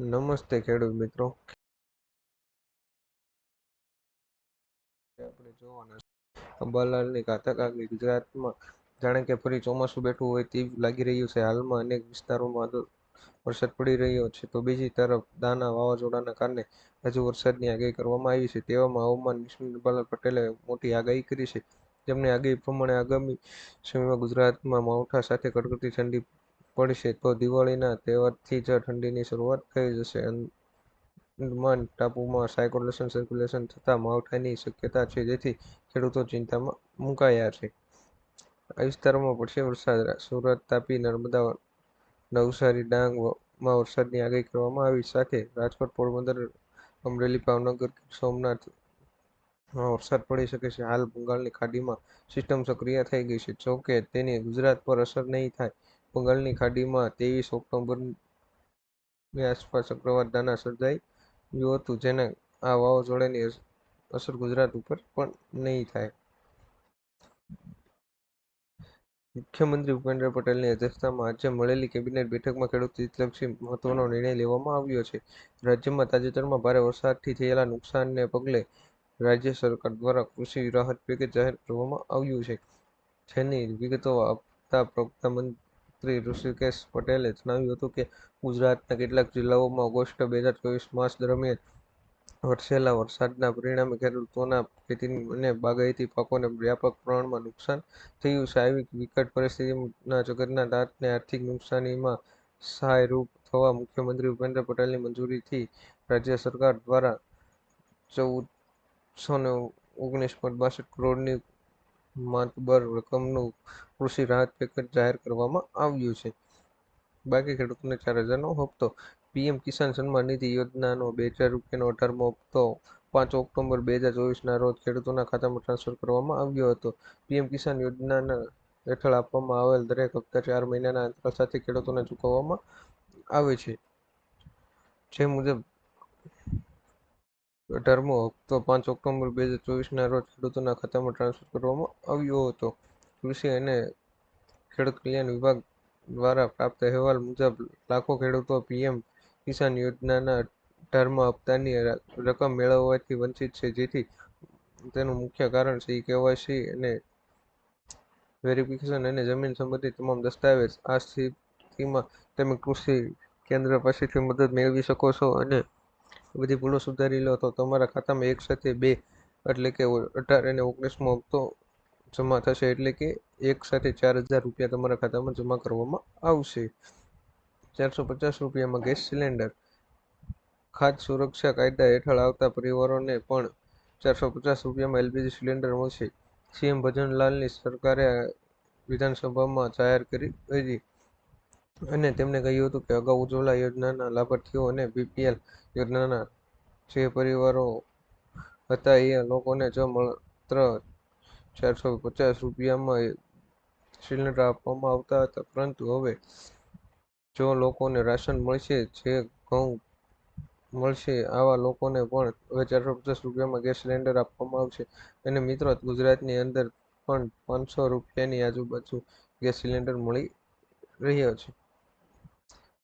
નમસ્તે ખેડૂત મિત્રો. આપણે જોવાના અંબાલાલની ઘાતક આગાહી ગુજરાતમાં. જાણે કે ફરી ચોમાસું બેઠું હોય તેવું લાગી રહ્યું છે. હાલમાં અનેક વિસ્તારોમાં વરસાદ પડી રહ્યો છે. તો બીજી તરફ દાના વાવાઝોડાના કારણે હજુ વરસાદની આગાહી કરવામાં આવી છે. તેવામાં હવામાન નિષ્ણાત અંબાલાલ પટેલે મોટી આગાહી કરી છે. તેમની આગાહી પ્રમાણે આગામી સમયમાં ગુજરાતમાં માવઠા સાથે કડકડતી ઠંડી પડશે તો દિવાળીના તહેવારથી જ ઠંડીની શરૂઆત થઈ જશે. અંદમાન ટાપુમાં સાયકોલેશન સર્ક્યુલેશન થતાં માવઠાની શક્યતા છે, જેથી ખેડૂતો ચિંતામાં મુકાયા છે. આ વિસ્તારોમાં પડશે વરસાદ. સુરત, તાપી, નર્મદા, નવસારી ડાંગમાં વરસાદની આગાહી કરવામાં આવી. સાથે રાજકોટ, પોરબંદર, અમરેલી, ભાવનગર ગીર સોમનાથ વરસાદ પડી શકે છે. હાલ બંગાળની ખાડીમાં સિસ્ટમ સક્રિય થઈ ગઈ છે, જોકે તેની ગુજરાત પર અસર નહીં થાય. બંગાળની ખાડીમાં ત્રેવીસ ઓક્ટોબરની આસપાસ ચક્રવાત સર્જાયું હતું, જેને આ વાવાઝોડાની અસર ગુજરાત ઉપર પણ નહીં થાય. મુખ્યમંત્રી ભૂપેન્દ્ર પટેલની અધ્યક્ષતામાં આજે મળેલી કેબિનેટ બેઠકમાં ખેડૂત હિતલક્ષી મહત્વનો નિર્ણય લેવામાં આવ્યો છે. રાજ્યમાં તાજેતરમાં ભારે વરસાદથી થયેલા નુકસાનને પગલે રાજ્ય સરકાર દ્વારા કૃષિ રાહત પેકેજ જાહેર કરવામાં આવ્યું છે. જેની વિગતો આપતા પ્રવક્તા મંત્રી ઋષિકેશ પટેલે જણાવ્યું હતું કે, ગુજરાતના કેટલાક જિલ્લાઓમાં ઓગસ્ટ બે હજાર ચોવીસ માસ દરમિયાન વરસેલા વરસાદના પરિણામે ખેડૂતોના ખેતી અને બાગાયતી પાકોને વ્યાપક પ્રમાણમાં નુકસાન થયું. છે વિકટ પરિસ્થિતિના જગતના દાંતને આર્થિક નુકસાનીમાં સહાયરૂપ થવા મુખ્યમંત્રી ભૂપેન્દ્ર પટેલની મંજૂરીથી રાજ્ય સરકાર દ્વારા ચૌદસો ને ઓગણીસ પોઈન્ટ બાસઠ કરોડની માતબર રકમનું કૃષિ રાહત પેકેજ જાહેર કરવામાં આવ્યું છે. બાકી ખેડૂતોને ચાર હજારનો હપ્તો. પીએમ કિસાન સન્માન નિધિ યોજનાનો બે હજાર રૂપિયાનો અઢારમો હપ્તો પાંચ ઓક્ટોબર બે હજાર ચોવીસના રોજ ખેડૂતોના ખાતામાં ટ્રાન્સફર કરવામાં આવ્યો હતો. પીએમ કિસાન યોજનાના હેઠળ આપવામાં આવેલ દરેક હપ્તા ચાર મહિનાના અંતરાલ સાથે ખેડૂતોને ચૂકવવામાં આવે છે. જે મુજબ અઢારમો હપ્તો પાંચ ઓક્ટોબર બે હજાર ચોવીસના રોજ ખેડૂતોના ખાતામાં ટ્રાન્સફર કરવામાં આવ્યો હતો. કૃષિ અને ખેડૂત કલ્યાણ વિભાગ દ્વારા પ્રાપ્ત અહેવાલ મુજબ, લાખો ખેડૂતો પીએમ કિસાન યોજનાના અઢારમા હપ્તાની રકમ મેળવવાથી વંચિત છે. જેથી તેનું મુખ્ય કારણ છે કેવાયસી અને વેરિફિકેશન અને જમીન સંબંધિત તમામ દસ્તાવેજ. આ સ્થિતિમાં તમે કૃષિ કેન્દ્ર પાસેથી મદદ મેળવી શકો છો અને બધી ભૂલો સુધારી લો તો તમારા ખાતામાં એક સાથે બે, એટલે કે અઢાર અને ઓગણીસમો હપ્તો જમા થશે, એટલે કે એક સાથે ચાર હજાર રૂપિયા તમારા ખાતામાં જમા કરવામાં આવશે. ચારસો પચાસ રૂપિયામાં ગેસ સિલિન્ડર, ખાદ્ય સુરક્ષા કાયદા હેઠળ આવતા પરિવારોને પણ ચારસો પચાસ રૂપિયામાં એલપીજી સિલિન્ડર મળશે. સીએમ ભજનલાલની સરકારે વિધાનસભામાં જાહેર કરી હતી. અને તેમણે કહ્યું હતું કે અગાઉ ઉજ્જવલા યોજનાના લાભાર્થીઓ અને બીપીએલ યોજનાના જે પરિવારો હતા એ લોકોને જ માત્ર ચારસો પચાસ રૂપિયામાં સિલિન્ડર આપવામાં આવતા હતા. પરંતુ હવે જો લોકોને રાશન મળશે, જે ઘઉં મળશે, આવા લોકોને પણ હવે ચારસો પચાસ રૂપિયામાં ગેસ સિલિન્ડર આપવામાં આવશે. અને મિત્રો, ગુજરાતની અંદર પણ પાંચસો રૂપિયાની આજુબાજુ ગેસ સિલિન્ડર મળી રહ્યો છે.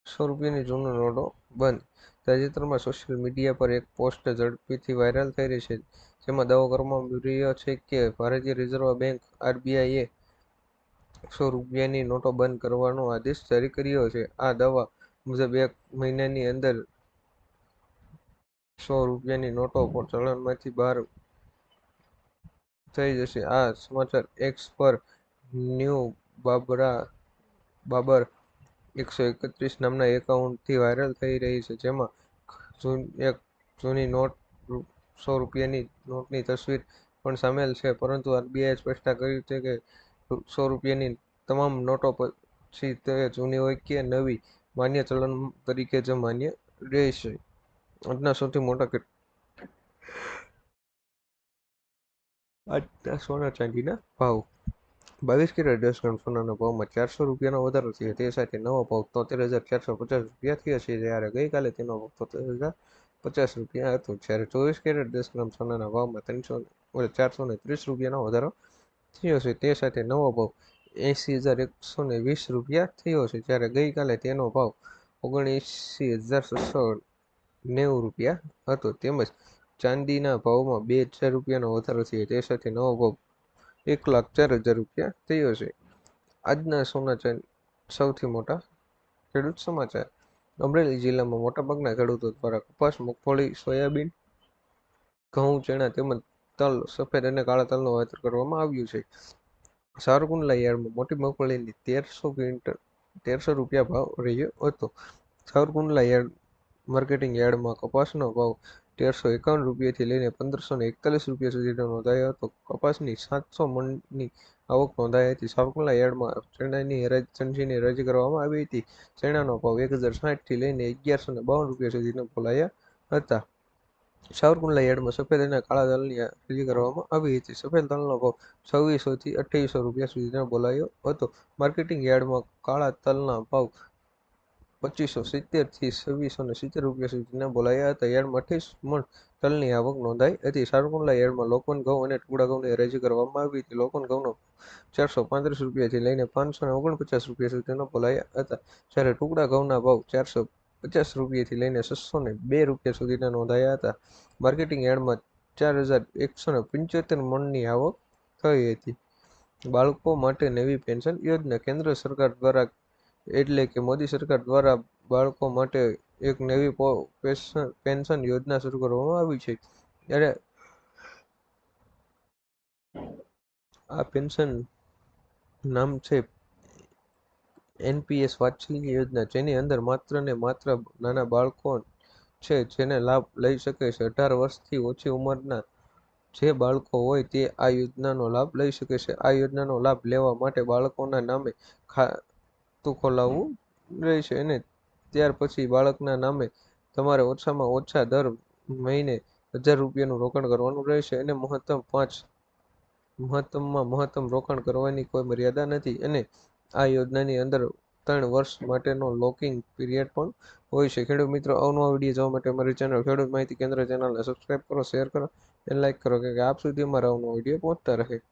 સો રૂપિયાની જૂનો નોટો બંધ. તાજેતરમાં સોશિયલ મીડિયા પર એક પોસ્ટ ઝડપીથી વાયરલ થઈ રહી છે, જેમાં દાવો કરવામાં આવી રહ્યો છે કે ભારતીય રિઝર્વ બેંક આરબીઆઈએ સો રૂપિયાની નોટો બંધ કરવાનો આદેશ જારી કર્યો છે. આ દાવા મુજબ એક મહિનાની અંદર સો રૂપિયાની નોટો ચલણમાંથી બહાર થઈ જશે. આ સમાચાર એક્સ પર ન્યૂ બાબરા બાબર એકસો એકત્રીસ નામના એકાઉન્ટથી વાયરલ થઈ રહી છે, જેમાં એક જૂની નોટ સો રૂપિયાની નોટની તસવીર પણ સામેલ છે, પરંતુ આરબીઆઈએ સ્પષ્ટતા કરી છે કે સો રૂપિયાની તમામ નોટો પછી તે જૂની હોય કે નવી, માન્ય ચલણ તરીકે જ માન્ય રહેશે. આજના સૌથી મોટા આજના સોના ચાંદીના ભાવ. બાવીસ કેરેટ દસ ગ્રામ ભાવમાં ચારસો રૂપિયાનો વધારો થયો. તે સાથે નવો ભાવ તોતેર હજાર ચારસો પચાસ રૂપિયા થયો છે. જ્યારે ગઈકાલે તેનો ભાવ તોતેર હજાર પચાસ રૂપિયા હતો. જ્યારે ચોવીસ કેરેટ દસ ગ્રામ સોનાના ભાવમાં ત્રણસો ચારસો ને ત્રીસ રૂપિયાનો વધારો થયો છે. તે સાથે નવો ભાવ એંસી હજાર એકસો ને વીસ રૂપિયા થયો છે. જ્યારે ગઈકાલે તેનો ભાવ ઓગણએંસી હજાર છસો નેવું રૂપિયા હતો. તેમજ ચાંદીના ભાવમાં બે હજાર રૂપિયાનો વધારો થયો. તે સાથે નવો ભાવ એક લાખ ચાર હજાર રૂપિયા થયો છે. આજના સોના ચાંદી સૌથી મોટા ખેડૂત સમાચાર. અમરેલી જિલ્લામાં મોટાભાગના ખેડૂતો દ્વારા કપાસ, મગફળી, સોયાબીન, ઘઉં, ચણા તેમજ તલ, સફેદ અને કાળા તલનું વાવેતર કરવામાં આવ્યું છે. સારકુંડલા યાર્ડમાં મોટી મગફળીની તેરસો ક્વિન્ટલ, તેરસો રૂપિયા ભાવ રહ્યો હતો. સાવરકુંડલા યાર્ડ માર્કેટિંગ યાર્ડમાં કપાસનો ભાવ તેરસો એકાવન રૂપિયાથી લઈને પંદરસો ને એકતાલીસ રૂપિયા સુધીનો નોંધાયો હતો. કપાસની સાતસો મણની આવક નોંધાઈ હતી. સાવકુંડલા યાર્ડમાં ચણાની ચણસીની હરાજી કરવામાં આવી હતી. ચણાનો ભાવ એક હજાર સાઠથી લઈને અગિયારસો ને બાવન રૂપિયા સુધીનો બોલાયા હતા. સાવરકુંડલા યાર્ડમાં સફેદ અને કાળા તલની હરાજી કરવામાં આવી હતી. સફેદ તલનો ભાવ છવ્વીસોથી અઠ્યાવીસો રૂપિયા સુધીનો બોલાયો હતો. માર્કેટિંગ યાર્ડમાં કાળા તલના ભાવ પચીસો સિત્તેરથી છવ્વીસો ને સિત્તેર રૂપિયા સુધીના બોલાયા હતા. યાર્ડમાં અઠ્યાવીસ મણ તલની આવક નોંધાઈ હતી. સારકુંડલા યાર્ડમાં લોકોન ઘઉં અને ટુકડા ઘઉંની હરાજી કરવામાં આવી હતી. લોકોન ઘઉંનો ચારસો પાંત્રીસ રૂપિયાથી લઈને પાંચસો ને ઓગણપચાસ રૂપિયા સુધીના બોલાયા હતા. જ્યારે ટુકડા ઘઉંના ભાવ ચારસો પચાસ રૂપિયાથી લઈને છસો ને બે રૂપિયા સુધીના નોંધાયા હતા. માર્કેટિંગ યાર્ડમાં ચાર હજાર એકસો ને પંચોતેર મણની આવક થઈ હતી. બાળકો માટે નવી પેન્શન યોજના કેન્દ્ર સરકાર દ્વારા એટલે કે મોદી સરકાર દ્વારા બાળકો માટે એક નવી પેન્શન યોજના શરૂ કરવામાં આવી છે. ત્યારે આ પેન્શન નામ છે એનપીએસ વાત્સલ્ય યોજના, જેની અંદર માત્ર ને માત્ર નાના બાળકો છે જેને લાભ લઈ શકે છે. અઢાર વર્ષથી ઓછી ઉંમરના જે બાળકો હોય તે આ યોજનાનો લાભ લઈ શકે છે. આ યોજનાનો લાભ લેવા માટે બાળકોના નામે ખાતું ખોલાવવું રહેશે અને ત્યાર પછી બાળકના નામે તમારે ઓછામાં ઓછા દર મહિને હજાર રૂપિયાનું રોકાણ કરવાનું રહેશે અને મહત્તમ પાંચ મહત્તમમાં મહત્તમ રોકાણ કરવાની કોઈ મર્યાદા નથી અને આ યોજનાની અંદર ત્રણ વર્ષ માટેનો લોકિંગ પીરિયડ પણ હોય છે. ખેડૂત મિત્રો અવનવા વીડિયો જોવા માટે અમારી ચેનલ ખેડૂત માહિતી કેન્દ્ર ચેનલને સબસ્ક્રાઈબ કરો શેર કરો અને લાઇક કરો કે આપ સુધી અમારા અવનવા વીડિયો પહોંચતા રહે.